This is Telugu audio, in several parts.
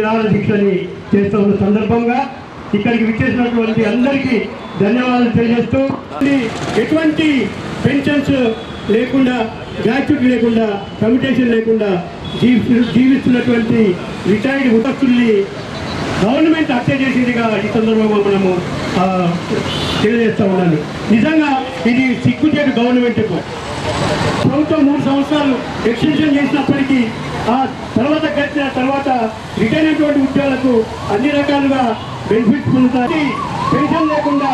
దీక్షని చేస్తూ ఉన్న సందర్భంగా ఇక్కడికి విచ్చేసినటువంటి అందరికీ ధన్యవాదాలు తెలియజేస్తూ ఎటువంటి పెన్షన్స్ లేకుండా గ్రాట్యుటీ లేకుండా కమిటేషన్ లేకుండా జీవిస్తున్నటువంటి రిటైర్డ్ ఉదస్తుల్ని గవర్నమెంట్ హత్య చేసిందిగా ఈ సందర్భంగా మనము తెలియజేస్తూ ఉన్నాను. నిజంగా ఇది సిగ్గుచేటు గవర్నమెంట్కు. ప్రభుత్వం మూడు సంవత్సరాలు ఎక్స్టెన్షన్ చేసినప్పటికీ ఆ తర్వాత గడిచిన తర్వాత రిటైర్ అయినటువంటి ఉద్యోగులకు అన్ని రకాలుగా బెనిఫిట్స్ పొందుతాయి పెన్షన్ లేకుండా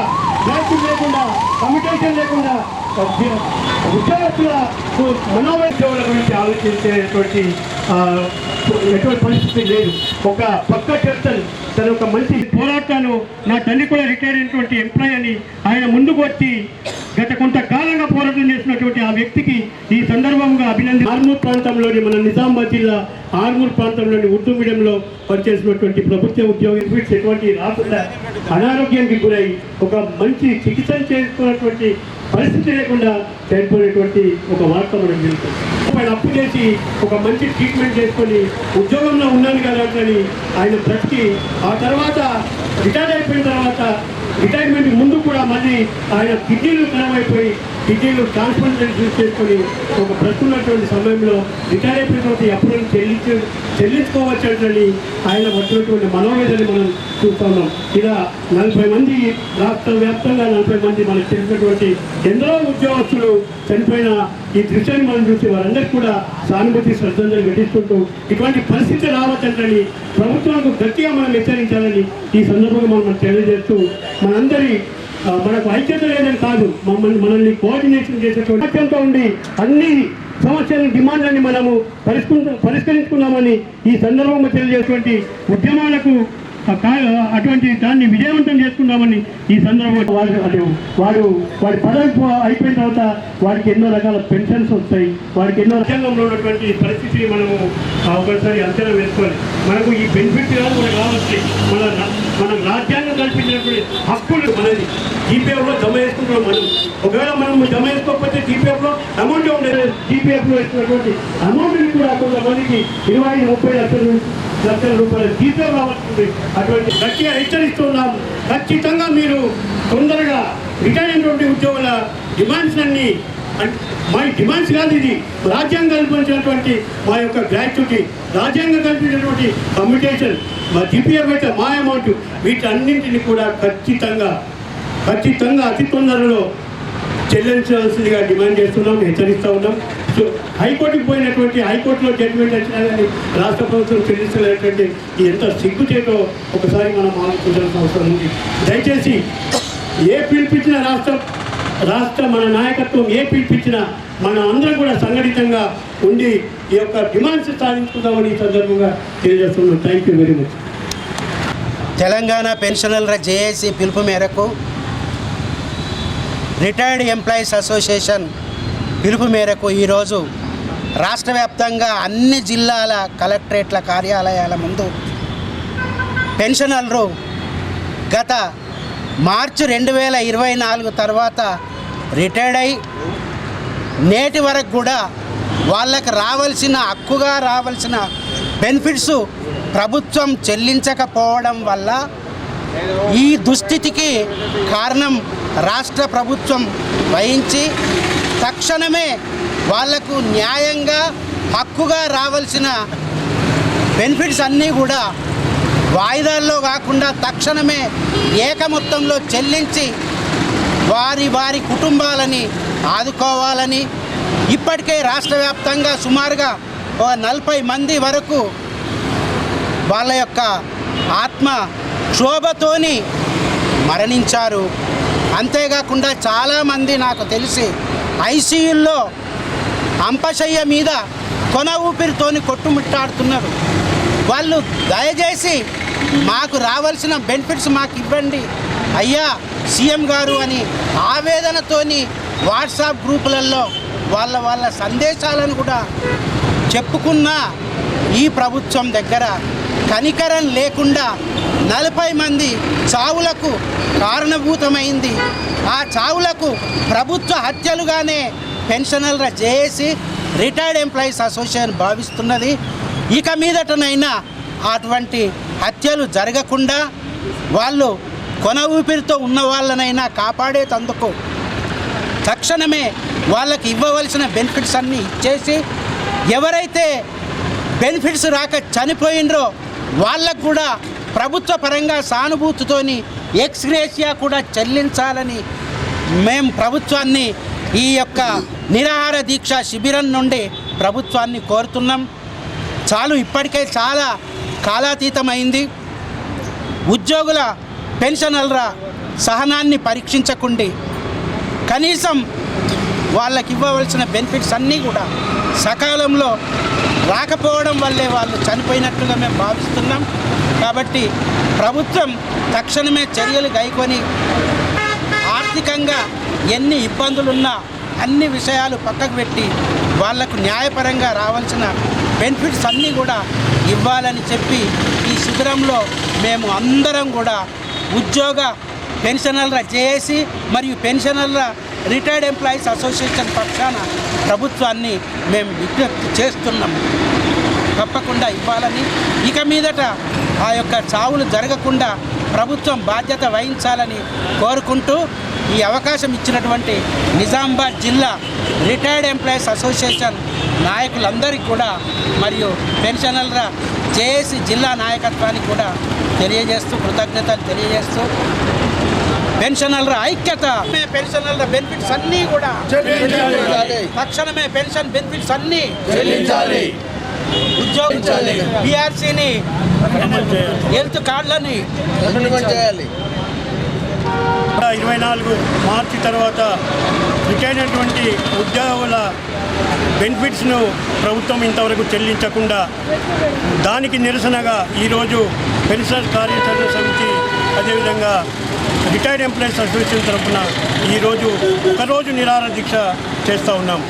గ్రాట్యుటీ లేకుండా కమిటేషన్ లేకుండా ఉద్యోగస్తుల మనోవైద్యుల గురించి ఆలోచించేటువంటి ఎటువంటి పరిస్థితి లేదు. ఒక పక్క చర్చలు తన ఒక మంచి పోరాటాలు నా తల్లి కూడా రిటైర్ అయినటువంటి ఎంప్లాయ్ అని ఆయన ముందుకు వచ్చి గత పోరాటం చేసినటువంటి ఆ వ్యక్తికి ఈ సందర్భంగా అభినంది ఆర్మూర్ ప్రాంతంలోని మన నిజామాబాద్ జిల్లా ఆర్మూర్ ప్రాంతంలోని ఉర్దూ మీడియంలో పనిచేసినటువంటి ప్రభుత్వ ఉద్యోగి బెనిఫిట్స్ ఎటువంటి రాకుండా అనారోగ్యానికి గురై ఒక మంచి చికిత్స చేసుకున్నటువంటి పరిస్థితి లేకుండా చనిపోయినటువంటి ఒక వార్త మనం తెలుస్తుంది ఆయన అప్పు చేసి ఒక మంచి ట్రీట్మెంట్ చేసుకొని ఉద్యోగంలో ఉన్నాను కదా అని ఆయన బ్రతికి ఆ తర్వాత రిటైర్ అయిపోయిన తర్వాత రిటైర్మెంట్ ముందు కూడా మళ్ళీ ఆయన కిడ్నీలు ఖరాబైపోయి అయిపోయి కిడ్నీలు ట్రాన్స్ప్లాంటేషన్ చేసుకొని ఒక బ్రతుకున్నటువంటి సమయంలో రిటైర్ అయిపోయిన తర్వాత ఎప్పుడు చెల్లించు చెల్లించుకోవచ్చని ఆయన పట్టినటువంటి మనోవేదని మనం చూస్తున్నాం ఇలా నలభై మంది రాష్ట్ర వ్యాప్తంగా నలభై మంది మనకు తెలిసినటువంటి ఎందరో ఉద్యోగస్తులు చనిపోయిన ఈ దృశ్యాన్ని మనం చూసి వారందరికీ కూడా సానుభూతి శ్రద్ధాంజలి ఘటిస్తుంటూ ఇటువంటి పరిస్థితి రావచ్చంటని ప్రభుత్వానికి గట్టిగా మనం హెచ్చరించాలని ఈ సందర్భంగా మనం తెలియజేస్తూ మనందరి మనకు ఐక్యత లేదని కాదు మమ్మల్ని మనల్ని కోఆర్డినేషన్ చేసేటువంటి ఐక్యంతో ఉండి అన్ని సమస్యలను డిమాండ్లని మనము పరిష్కు పరిష్కరించుకున్నామని ఈ సందర్భంగా తెలియజేటువంటి ఉద్యమాలకు అటువంటి దాన్ని విజయవంతం చేసుకున్నామని ఈ సందర్భంగా వాడు అంటే వాడు వాడి పదవి అయిపోయిన తర్వాత వాడికి ఎన్నో రకాల పెన్షన్స్ వస్తాయి. వాడికి ఎన్నో రాజ్యాంగంలో ఉన్నటువంటి పరిస్థితిని మనము ఒకసారి అంచనా వేసుకోవాలి మనకు ఈ బెనిఫిట్ కాదు మనకు రావచ్చు మన మన రాజ్యాంగం కల్పించినటువంటి హక్కులు మనది. జీపీఎఫ్లో జమ చేసుకుంటున్నాం మనం. ఒకవేళ మనం జమ చేసుకోకపోతే జీపీఎఫ్లో అమౌంట్ ఉండేది. జీపీఎఫ్లో ఇచ్చినటువంటి అమౌంట్ని కూడా కొంతమందికి ఇరవై ముప్పై లక్షలు లక్షల రూపాయల జీతం రావాల్సింది. అటువంటి గట్టిగా హెచ్చరిస్తున్నాం ఖచ్చితంగా మీరు తొందరగా రిటైర్ అయినటువంటి ఉద్యోగుల డిమాండ్స్ అన్ని మై డిమాండ్స్ కాదు ఇది. రాజ్యాంగం కల్పించినటువంటి మా యొక్క గ్రాట్యుటీ రాజ్యాంగం కల్పించినటువంటి కమ్యూనికేషన్ మా జీపీఎఫ్ అయితే మా అమౌంట్. వీటన్నింటిని కూడా ఖచ్చితంగా ఖచ్చితంగా అతి తొందరలో చెల్లించాల్సిందిగా డిమాండ్ చేస్తున్నాం హెచ్చరిస్తూ ఉన్నాం. హైకోర్టుకి పోయినటువంటి హైకోర్టులో జడ్జిమెంట్ వచ్చినా కానీ రాష్ట్ర ప్రభుత్వం చెల్లించలేనటువంటి ఈ ఎంత సిగ్గుచేటో ఒకసారి మనం ఆలోచించాల్సిన అవసరం ఉంది. దయచేసి ఏ పిలిపించిన రాష్ట్ర రాష్ట్ర మన నాయకత్వం ఏ పిలిపించినా మనం అందరం కూడా సంఘటితంగా ఉండి ఈ యొక్క డిమాండ్స్ సాధించుకుందామని ఈ సందర్భంగా తెలియజేస్తున్నాం. Thank you very much Telangana పెన్షనర్ల JAC పిలుపు మేరకు రిటైర్డ్ ఎంప్లాయీస్ అసోసియేషన్ పిలుపు మేరకు ఈరోజు రాష్ట్ర వ్యాప్తంగా అన్ని జిల్లాల కలెక్టరేట్ల కార్యాలయాల ముందు పెన్షనర్లు గత మార్చి రెండు వేల ఇరవై నాలుగు తర్వాత రిటైర్డ్ అయి నేటి వరకు కూడా వాళ్ళకి రావాల్సిన హక్కుగా రావాల్సిన బెనిఫిట్స్ ప్రభుత్వం చెల్లించకపోవడం వల్ల ఈ దుస్థితికి కారణం రాష్ట్ర ప్రభుత్వం వహించి తక్షణమే వాళ్ళకు న్యాయంగా హక్కుగా రావాల్సిన బెనిఫిట్స్ అన్నీ కూడా వాయిదాల్లో కాకుండా తక్షణమే ఏక మొత్తంలో చెల్లించి వారి వారి కుటుంబాలని ఆదుకోవాలని ఇప్పటికే రాష్ట్ర వ్యాప్తంగా సుమారుగా ఒక నలభై మంది వరకు వాళ్ళ యొక్క ఆత్మ క్షోభతోని మరణించారు. అంతేకాకుండా చాలామంది నాకు తెలిసి ఐసీయూల్లో అంపశయ్య మీద కొన ఊపిరితోని కొట్టుమిట్టాడుతున్నారు. వాళ్ళు దయచేసి మాకు రావాల్సిన బెనిఫిట్స్ మాకు ఇవ్వండి. అయ్యా సీఎం గారు అని ఆవేదనతోని వాట్సాప్ గ్రూపులలో వాళ్ళ వాళ్ళ సందేశాలను కూడా చెప్పుకున్న ఈ ప్రభుత్వం దగ్గర కనికరం లేకుండా నలభై మంది చావులకు కారణభూతమైంది. ఆ చావులకు ప్రభుత్వ హత్యలుగానే పెన్షనర్ల జేఏసి రిటైర్డ్ ఎంప్లాయీస్ అసోసియేషన్ భావిస్తున్నది. ఇక మీదటనైనా అటువంటి హత్యలు జరగకుండా వాళ్ళు కొన ఊపిరితో ఉన్న వాళ్ళనైనా కాపాడేటందుకు తక్షణమే వాళ్ళకి ఇవ్వవలసిన బెనిఫిట్స్ అన్నీ ఇచ్చేసి ఎవరైతే బెనిఫిట్స్ రాక చనిపోయినరో వాళ్ళకు కూడా ప్రభుత్వ పరంగా సానుభూతితోని ఎక్స్గ్రేషియా కూడా చెల్లించాలని మేము ప్రభుత్వాన్ని ఈ యొక్క నిరాహార దీక్ష శిబిరం నుండి ప్రభుత్వాన్ని కోరుతున్నాం. చాలు ఇప్పటికే చాలా కాలాతీతమైంది. ఉద్యోగుల పెన్షనర్ల సహనాన్ని పరీక్షించకుండి కనీసం వాళ్ళకి ఇవ్వవలసిన బెనిఫిట్స్ అన్నీ కూడా సకాలంలో రాకపోవడం వల్లే వాళ్ళు చనిపోయినట్లుగా మేము భావిస్తున్నాం. కాబట్టి ప్రభుత్వం తక్షణమే చర్యలు గైకొని ఆర్థికంగా ఎన్ని ఇబ్బందులున్నా అన్ని విషయాలు పక్కకు పెట్టి వాళ్ళకు న్యాయపరంగా రావాల్సిన బెనిఫిట్స్ అన్నీ కూడా ఇవ్వాలని చెప్పి ఈ శిబిరంలో మేము అందరం కూడా ఉద్యోగ పెన్షనర్ల చేసి మరియు పెన్షనర్ల రిటైర్డ్ ఎంప్లాయీస్ అసోసియేషన్ పక్షాన ప్రభుత్వాన్ని మేము విజ్ఞప్తి చేస్తున్నాం తప్పకుండా ఇవ్వాలని. ఇక మీదట ఆ యొక్క చావులు జరగకుండా ప్రభుత్వం బాధ్యత వహించాలని కోరుకుంటూ ఈ అవకాశం ఇచ్చినటువంటి నిజామాబాద్ జిల్లా రిటైర్డ్ ఎంప్లాయీస్ అసోసియేషన్ నాయకులందరికీ కూడా మరియు పెన్షనర్ల జేఏసీ జిల్లా నాయకత్వానికి కూడా తెలియజేస్తూ కృతజ్ఞతలు తెలియజేస్తూ పెన్షనర్ల ఐక్యత. పెన్షనర్ల బెనిఫిట్స్ అన్నీ కూడా తక్షణమే పెన్షన్ బెనిఫిట్స్ అన్నీ ఉద్యోగం బీఆర్సీని హెల్త్ కార్డులని ఇరవై నాలుగు మార్చి తర్వాత రిటైర్ అయినటువంటి ఉద్యోగుల బెనిఫిట్స్ను ప్రభుత్వం ఇంతవరకు చెల్లించకుండా దానికి నిరసనగా ఈరోజు పెన్షన్ కార్యాచరణ సమితి అదేవిధంగా రిటైర్డ్ ఎంప్లాయీస్ అసోసియేషన్ తరఫున ఈరోజు ఒకరోజు నిరాహార దీక్ష చేస్తూ ఉన్నాం.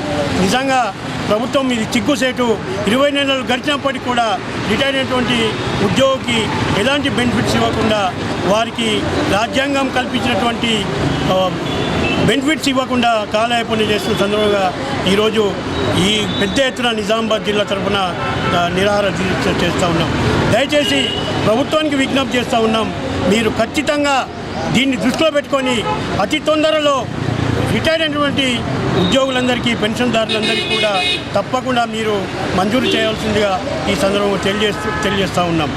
నిజంగా ప్రభుత్వం ఇది చిక్కుసేటు. ఇరవై నెలలు గడిచినప్పటికీ కూడా రిటైర్ అయినటువంటి ఉద్యోగికి ఎలాంటి బెనిఫిట్స్ ఇవ్వకుండా వారికి రాజ్యాంగం కల్పించినటువంటి బెనిఫిట్స్ ఇవ్వకుండా కాలయాపన చేస్తున్న సందర్భంగా ఈరోజు ఈ పెద్ద ఎత్తున నిజామాబాద్ జిల్లా తరఫున నిరాహార దీక్ష చేస్తూ ఉన్నాం. దయచేసి ప్రభుత్వానికి విజ్ఞప్తి చేస్తూ ఉన్నాం. మీరు ఖచ్చితంగా దీన్ని దృష్టిలో పెట్టుకొని అతి తొందరలో రిటైర్ అయినటువంటి ఉద్యోగులందరికీ పెన్షన్దారులందరికీ కూడా తప్పకుండా మీరు మంజూరు చేయాల్సిందిగా ఈ సందర్భంగా తెలియజేస్తూ తెలియజేస్తూ ఉన్నాం.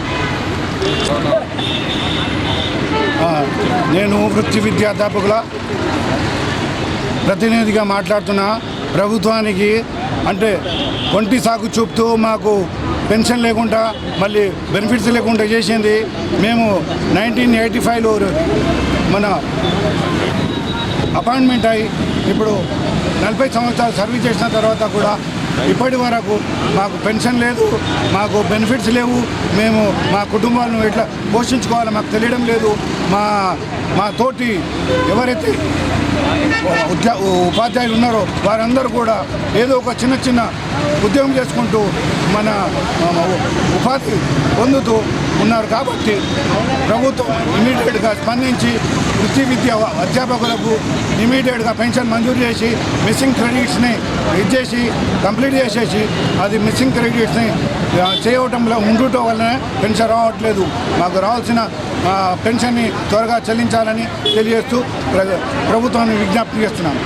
నేను వృత్తి విద్యాధ్యాపకుల ప్రతినిధిగా మాట్లాడుతున్నా. ప్రభుత్వానికి అంటే కొంటి సాగు చూపుతూ మాకు పెన్షన్ లేకుండా మళ్ళీ బెనిఫిట్స్ లేకుండా చేసింది. మేము నైన్టీన్ ఎయిటీ ఫైవ్లో మన అపాయింట్మెంట్ అయి ఇప్పుడు నలభై సంవత్సరాలు సర్వీస్ చేసిన తర్వాత కూడా ఇప్పటి వరకు మాకు పెన్షన్ లేదు మాకు బెనిఫిట్స్ లేవు. మేము మా కుటుంబాలను ఎట్లా పోషించుకోవాలో మాకు తెలియడం లేదు. మా మా తోటి ఎవరైతే ఉపాధ్యాయులు ఉన్నారో. వారందరూ కూడా ఏదో ఒక చిన్న చిన్న ఉద్యోగం చేసుకుంటూ మన ఉపాధి పొందుతూ ఉన్నారు కాబట్టి ప్రభుత్వం ఇమీడియట్గా స్పందించి వృత్తి విద్య అధ్యాపకులకు ఇమీడియట్గా పెన్షన్ మంజూరు చేసి మిస్సింగ్ క్రెడిట్స్ని ఇచ్చేసి కంప్లీట్ చేసేసి అది మిస్సింగ్ క్రెడిట్స్ని చేయటంలో ఉండటం వల్లనే పెన్షన్ రావట్లేదు. మాకు రావాల్సిన పెన్షన్ని త్వరగా చెల్లించాలని తెలియజేస్తూ ప్ర- ప్రభుత్వాన్ని విజ్ఞప్తి చేస్తున్నాను